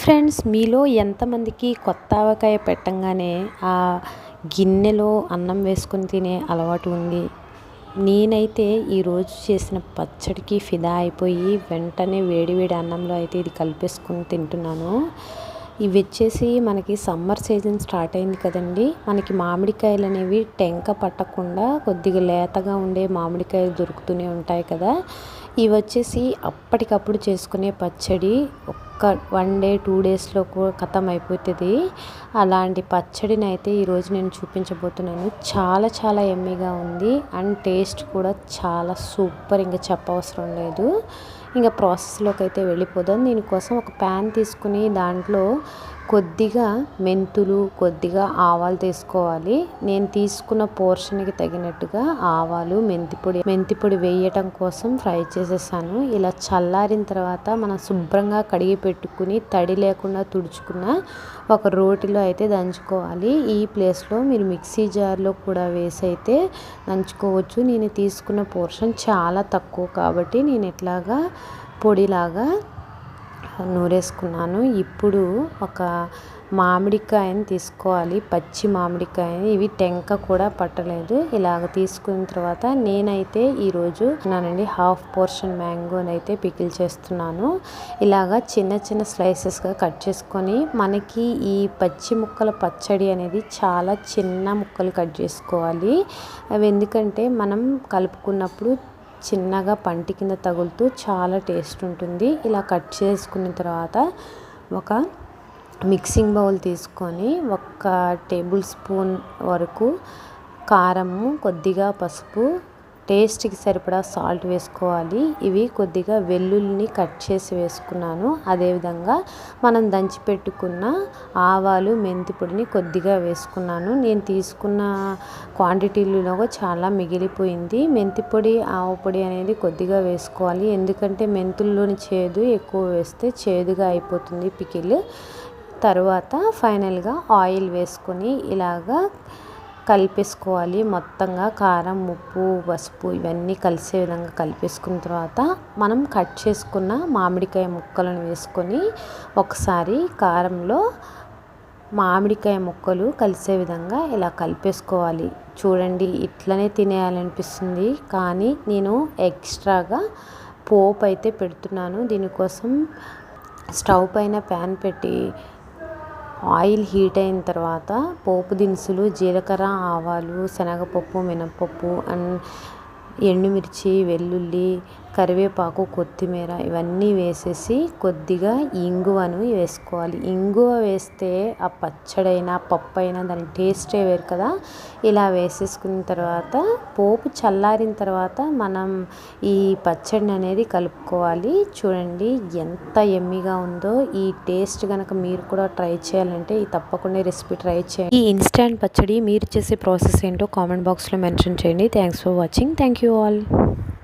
Friends మీలో ఎంతమందికి కొత్త ఆవకాయ పెట్టంగానే ఆ గిన్నెలో అన్నం వేసుకొని తినే అలవాటు ఉంది? నేనైతే ఈరోజు చేసిన పచ్చడికి ఫిదా అయిపోయి వెంటనే వేడివేడి అన్నంలో అయితే ఇది కలిపేసుకొని తింటున్నాను. ఇవి వచ్చేసి మనకి సమ్మర్ సీజన్ స్టార్ట్ అయింది కదండి. మనకి మామిడికాయలు అనేవి టెంక పట్టకుండా కొద్దిగా లేతగా ఉండే మామిడికాయలు దొరుకుతూనే ఉంటాయి కదా. ఇవి వచ్చేసి అప్పటికప్పుడు చేసుకునే పచ్చడి. ఒక్క వన్ డే టూ డేస్లో ఖతం అయిపోతుంది. అలాంటి పచ్చడిని అయితే ఈరోజు నేను చూపించబోతున్నాను. చాలా చాలా ఎమ్మీగా ఉంది. అండ్ టేస్ట్ కూడా చాలా సూపర్. ఇంకా చెప్పవసరం లేదు. ఇంకా ప్రాసెస్లోకి అయితే వెళ్ళిపోదాం. దీనికోసం ఒక ప్యాన్ తీసుకుని దాంట్లో కొద్దిగా మెంతులు కొద్దిగా ఆవాలు తీసుకోవాలి. నేను తీసుకున్న పోర్షన్కి తగినట్టుగా ఆవాలు మెంతిపొడి మెంతిపొడి వేయటం కోసం ఫ్రై చేసేసాను. ఇలా చల్లారిన తర్వాత మనం శుభ్రంగా కడిగి పెట్టుకుని తడి లేకుండా తుడుచుకున్న ఒక రోటిలో అయితే దంచుకోవాలి. ఈ ప్లేస్లో మీరు మిక్సీ జార్లో కూడా వేసి అయితే దంచుకోవచ్చు. నేను తీసుకున్న పోర్షన్ చాలా తక్కువ కాబట్టి నేను ఎట్లాగా పొడిలాగా నూరేసుకున్నాను. ఇప్పుడు ఒక మామిడికాయని తీసుకోవాలి. పచ్చి మామిడికాయని. ఇవి టెంక కూడా పట్టలేదు. ఇలాగ తీసుకున్న తర్వాత నేనైతే ఈరోజు నానండి హాఫ్ పోర్షన్ మ్యాంగోని అయితే పికిల్ చేస్తున్నాను. ఇలాగా చిన్న చిన్న స్లైసెస్గా కట్ చేసుకొని మనకి ఈ పచ్చి ముక్కల పచ్చడి అనేది చాలా చిన్న ముక్కలు కట్ చేసుకోవాలి. అవి ఎందుకంటే మనం కలుపుకున్నప్పుడు చిన్నగా పంటి కింద తగులుతూ చాలా టేస్ట్ ఉంటుంది. ఇలా కట్ చేసుకున్న తర్వాత ఒక మిక్సింగ్ బౌల్ తీసుకొని ఒక టేబుల్ స్పూన్ వరకు కారము కొద్దిగా పసుపు టేస్ట్కి సరిపడా సాల్ట్ వేసుకోవాలి. ఇవి కొద్దిగా వెల్లుల్లిని కట్ చేసి వేసుకున్నాను. అదేవిధంగా మనం దంచి పెట్టుకున్న ఆవాలు మెంతి పొడిని కొద్దిగా వేసుకున్నాను. నేను తీసుకున్న క్వాంటిటీలో చాలా మిగిలిపోయింది. మెంతి పొడి ఆవు పొడి అనేది కొద్దిగా వేసుకోవాలి. ఎందుకంటే మెంతుల్లోని చేదు ఎక్కువ వేస్తే చేదుగా అయిపోతుంది పికిల్. తర్వాత ఫైనల్గా ఆయిల్ వేసుకొని ఇలాగా కలిపేసుకోవాలి. మొత్తంగా కారం ఉప్పు పసుపు ఇవన్నీ కలిసే విధంగా కలిపేసుకున్న తర్వాత మనం కట్ చేసుకున్న మామిడికాయ ముక్కలను వేసుకొని ఒకసారి కారంలో మామిడికాయ ముక్కలు కలిసే విధంగా ఇలా కలిపేసుకోవాలి. చూడండి ఇట్లనే తినేయాలనిపిస్తుంది. కానీ నేను ఎక్స్ట్రాగా పోపు అయితే పెడుతున్నాను. దీనికోసం స్టవ్ పైన ప్యాన్ పెట్టి ఆయిల్ హీట్ అయిన తర్వాత పోపు దినుసులు జీలకర్ర ఆవాలు శనగపప్పు మినప్పప్పు అండ్ ఎండుమిర్చి వెల్లుల్లి కరివేపాకు కొత్తిమీర ఇవన్నీ వేసేసి కొద్దిగా ఇంగువను వేసుకోవాలి. ఇంగువ వేస్తే ఆ పచ్చడైనా పప్పు అయినా దాని టేస్టే వేరు కదా. ఇలా వేసేసుకున్న తర్వాత పోపు చల్లారిన తర్వాత మనం ఈ పచ్చడిని అనేది కలుపుకోవాలి. చూడండి ఎంత ఎమ్మిగా ఉందో. ఈ టేస్ట్ కనుక మీరు కూడా ట్రై చేయాలంటే ఈ తప్పకుండా రెసిపీ ట్రై చేయండి. ఈ ఇన్స్టాంట్ పచ్చడి మీరు చేసే ప్రాసెస్ ఏంటో కామెంట్ బాక్స్లో మెన్షన్ చేయండి. Thanks for watching. Thank you all.